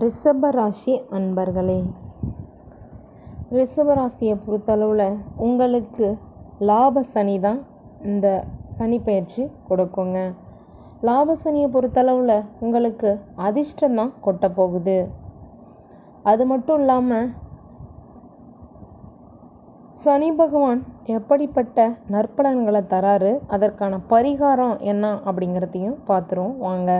ரிஷப ராசி அன்பர்களே ரிஷபராசியை பொறுத்தளவில் உங்களுக்கு லாப சனி தான் இந்த சனி பயிற்சி கொடுக்குங்க. லாப சனியை பொறுத்தளவில் உங்களுக்கு அதிர்ஷ்டம் தான் கொட்ட போகுது. அது மட்டும் இல்லாமல் சனி பகவான் எப்படிப்பட்ட நற்பலன்களை தராரு அதற்கான பரிகாரம் என்ன அப்படிங்கிறதையும் பார்த்துருவோம். வாங்க.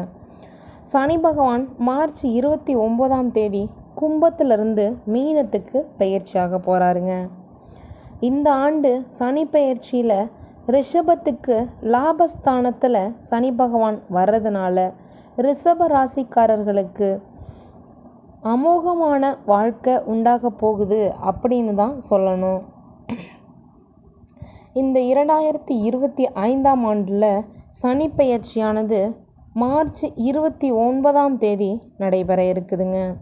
சனி பகவான் மார்ச் இருபத்தி ஒம்போதாம் தேதி கும்பத்திலிருந்து மீனத்துக்கு பயிற்சியாக போகிறாருங்க இந்த ஆண்டு சனி பயிற்சியில் ரிஷபத்துக்கு லாபஸ்தானத்தில் சனி பகவான் வர்றதுனால ரிஷப ராசிக்காரர்களுக்கு அமோகமான வாழ்க்கை உண்டாக போகுது அப்படின்னு தான் சொல்லணும். இந்த இரண்டாயிரத்தி இருபத்தி ஐந்தாம் ஆண்டில் சனி பயிற்சியானது மார்ச் இருபத்தி ஒன்பதாம் தேதி நடைபெற இருக்குதுங்க.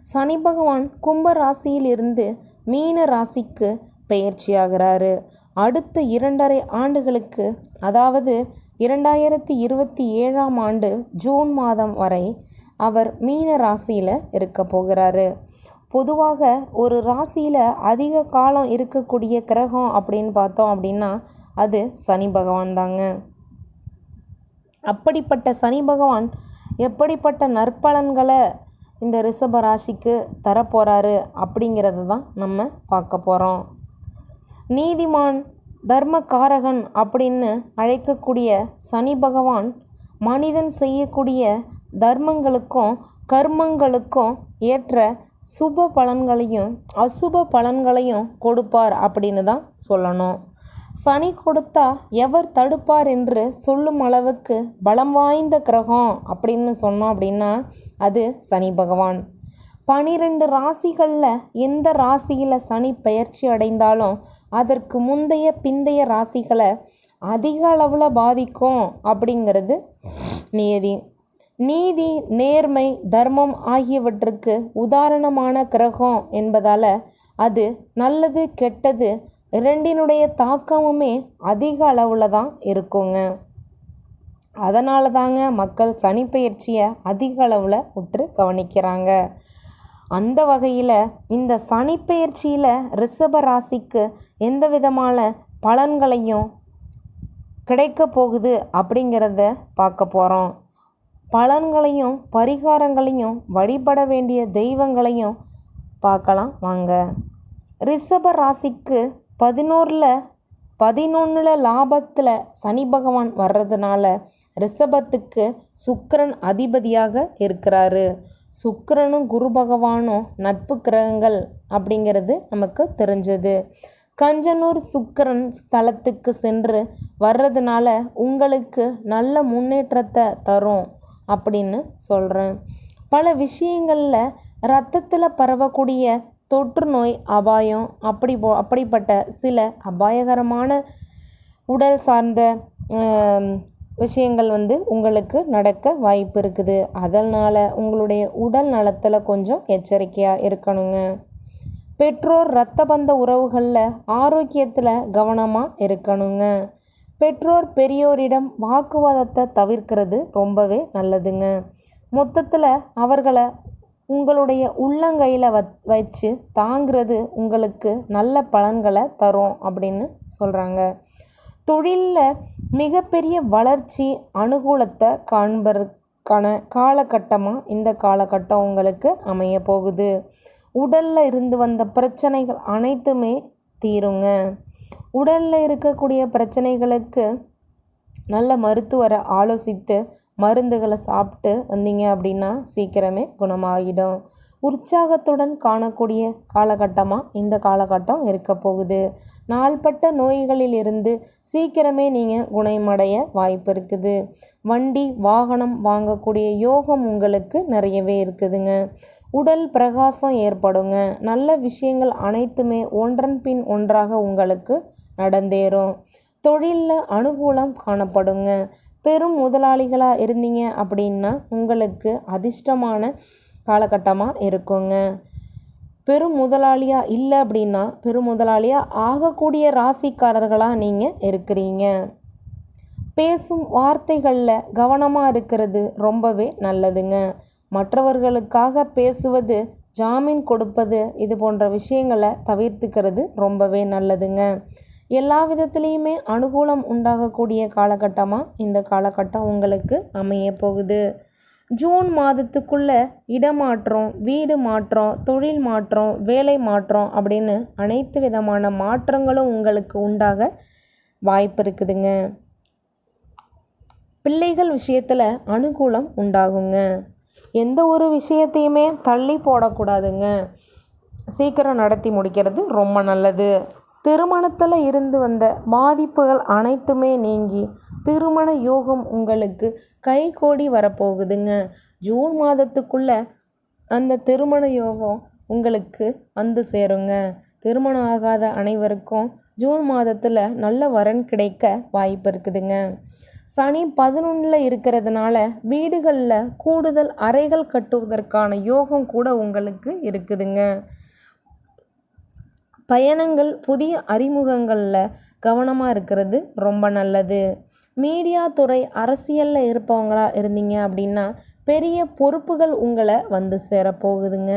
சனி பகவான் கும்ப ராசியிலிருந்து மீன ராசிக்கு பயிற்சியாகிறாரு அடுத்த இரண்டரை ஆண்டுகளுக்கு அதாவது இரண்டாயிரத்தி இருபத்தி ஏழாம் ஆண்டு ஜூன் மாதம் வரை அவர் மீன ராசியில் இருக்க போகிறாரு. பொதுவாக ஒரு ராசியில் அதிக காலம் இருக்கக்கூடிய கிரகம் அப்படின்னு பார்த்தோம் அப்படின்னா அது சனி பகவான் தாங்க. அப்படிப்பட்ட சனி பகவான் எப்படிப்பட்ட நற்பலன்களை இந்த ரிஷப ராசிக்கு தரப்போகிறாரு அப்படிங்கிறத தான் நம்ம பார்க்க போகிறோம் நீதிமான் தர்மகாரகன் அப்படின்னு அழைக்கக்கூடிய சனி பகவான் மனிதன் செய்யக்கூடிய தர்மங்களுக்கும் கர்மங்களுக்கும் ஏற்ற சுப பலன்களையும் அசுப பலன்களையும் கொடுப்பார் அப்படின்னு தான் சொல்லணும். சனி கொடுத்தா எவர் தடுப்பார் என்று சொல்லும் அளவுக்கு பலம் வாய்ந்த கிரகம் அப்படின்னு சொன்னோம் அப்படின்னா அது சனி பகவான். பனிரெண்டு ராசிகளில் எந்த ராசியில் சனி பயிற்சி அடைந்தாலும் அதற்கு முந்தைய பிந்தைய ராசிகளை அதிக அளவில் பாதிக்கும் அப்படிங்கிறது நியதி நீதி நேர்மை தர்மம் ஆகியவற்றுக்கு உதாரணமான கிரகம் என்பதால் அது நல்லது கெட்டது இரண்டினுடைய தாக்கமுமே அதிக அளவில் தான் இருக்குங்க. அதனால தாங்க மக்கள் சனிப்பெயர்ச்சியை அதிக அளவில் உற்று கவனிக்கிறாங்க. அந்த வகையில் இந்த சனிப்பெயர்ச்சியில் ரிஷப ராசிக்கு எந்த விதமான பலன்களையும் கிடைக்க போகுது அப்படிங்கிறத பார்க்க போகிறோம் பலன்களையும் பரிகாரங்களையும் வழிபட வேண்டிய தெய்வங்களையும் பார்க்கலாம் வாங்க. ரிஷப ராசிக்கு பதினோரில் பதினொன்றில் லாபத்தில் சனி பகவான் வர்றதுனால ரிஷபத்துக்கு சுக்கரன் அதிபதியாக இருக்கிறாரு. சுக்கரனும் குரு பகவானும் நட்பு கிரகங்கள் அப்படிங்கிறது நமக்கு தெரிஞ்சது. கஞ்சனூர் சுக்கரன் ஸ்தலத்துக்கு சென்று வர்றதுனால உங்களுக்கு நல்ல முன்னேற்றத்தை தரும் அப்படின்னு சொல்கிறேன் பல விஷயங்களில் ரத்தத்தில் பரவக்கூடிய தொற்று நோய் அபாயம் அப்படி போ அப்படிப்பட்ட சில அபாயகரமான உடல் சார்ந்த விஷயங்கள் வந்து உங்களுக்கு நடக்க வாய்ப்பு இருக்குது. அதனால் உங்களுடைய உடல் நலத்தில் கொஞ்சம் எச்சரிக்கையாக இருக்கணுங்க. பெற்றோர் இரத்த பந்த உறவுகளில் ஆரோக்கியத்தில் கவனமாக இருக்கணுங்க. பெற்றோர் பெரியோரிடம் வாக்குவாதத்தை தவிர்க்கிறது ரொம்பவே நல்லதுங்க. மொத்தத்தில் அவர்களை உங்களுடைய உள்ளங்கையில் வ வச்சு தாங்கிறது உங்களுக்கு நல்ல பலன்களை தரும் அப்படின்னு சொல்கிறாங்க தொழிலில் மிகப்பெரிய வளர்ச்சி அனுகூலத்தை காண்பதற்கான காலகட்டமாக இந்த காலகட்டம் உங்களுக்கு அமைய போகுது. உடலில் இருந்து வந்த பிரச்சனைகள் அனைத்துமே தீருங்க. உடலில் இருக்கக்கூடிய பிரச்சனைகளுக்கு நல்ல மருத்துவரை ஆலோசித்து மருந்துகளை சாப்பிட்டு வந்தீங்க அப்படின்னா சீக்கிரமே குணமாகிடும் உற்சாகத்துடன் காணக்கூடிய காலகட்டமாக இந்த காலகட்டம் இருக்க போகுது. நாள்பட்ட நோய்களில் இருந்து சீக்கிரமே நீங்கள் குணமடைய வாய்ப்பு இருக்குது. வண்டி வாகனம் வாங்கக்கூடிய யோகம் உங்களுக்கு நிறையவே இருக்குதுங்க. உடல் பிரகாசம் ஏற்படுங்க. நல்ல விஷயங்கள் அனைத்துமே ஒன்றன் பின் ஒன்றாக உங்களுக்கு நடந்தேறும். தொழிலில் அனுகூலம் காணப்படுங்க. பெரும் முதலாளிகளாக இருந்தீங்க அப்படின்னா உங்களுக்கு அதிர்ஷ்டமான காலகட்டமாக இருக்குங்க. பெரும் முதலாளியாக இல்லை அப்படின்னா பெரும் முதலாளியாக ஆகக்கூடிய ராசிக்காரர்களாக நீங்கள் இருக்கிறீங்க. பேசும் வார்த்தைகளில் கவனமாக இருக்கிறது ரொம்பவே நல்லதுங்க. மற்றவர்களுக்காக பேசுவது ஜாமீன் கொடுப்பது இது போன்ற விஷயங்களை தவிர்த்துக்கிறது ரொம்பவே நல்லதுங்க. எல்லா விதத்துலேயுமே அனுகூலம் உண்டாகக்கூடிய காலகட்டமாக இந்த காலகட்டம் உங்களுக்கு அமைய போகுது. ஜூன் மாதத்துக்குள்ளே இடமாற்றம் வீடு மாற்றம் தொழில் மாற்றம் வேலை மாற்றம் அப்படின்னு அனைத்து விதமான மாற்றங்களும் உங்களுக்கு உண்டாக வாய்ப்பு இருக்குதுங்க. பிள்ளைகள் விஷயத்தில் அனுகூலம் உண்டாகுங்க. எந்த ஒரு விஷயத்தையுமே தள்ளி போடக்கூடாதுங்க. சீக்கிரம் நடத்தி முடிக்கிறது ரொம்ப நல்லது. திருமணத்தில் இருந்து வந்த பாதிப்புகள் அனைத்துமே நீங்கி திருமண யோகம் உங்களுக்கு கை கோடி வரப்போகுதுங்க. ஜூன் மாதத்துக்குள்ளே அந்த திருமண யோகம் உங்களுக்கு வந்து சேருங்க. திருமணம் ஆகாத அனைவருக்கும் ஜூன் மாதத்தில் நல்ல வரன் கிடைக்க வாய்ப்பு இருக்குதுங்க. சனி பதினொன்றில் இருக்கிறதுனால வீடுகளில் கூடுதல் அறைகள் கட்டுவதற்கான யோகம் கூட உங்களுக்கு இருக்குதுங்க. பயணங்கள் புதிய அறிமுகங்களில் கவனமாக இருக்கிறது ரொம்ப நல்லது. மீடியா துறை அரசியலில் இருப்பவங்களா இருந்தீங்க அப்படின்னா பெரிய பொறுப்புகள் உங்களை வந்து சேரப்போகுதுங்க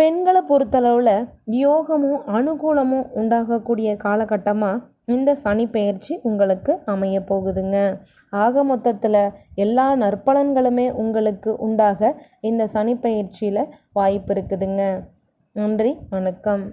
பெண்களை பொறுத்தளவில் யோகமும் அனுகூலமும் உண்டாகக்கூடிய காலகட்டமாக இந்த சனி பெயர்ச்சி உங்களுக்கு அமைய போகுதுங்க. ஆக மொத்தத்தில் எல்லா நற்பலன்களுமே உங்களுக்கு உண்டாக இந்த சனி பெயர்ச்சியில் வாய்ப்பு இருக்குதுங்க. நன்றி வணக்கம்.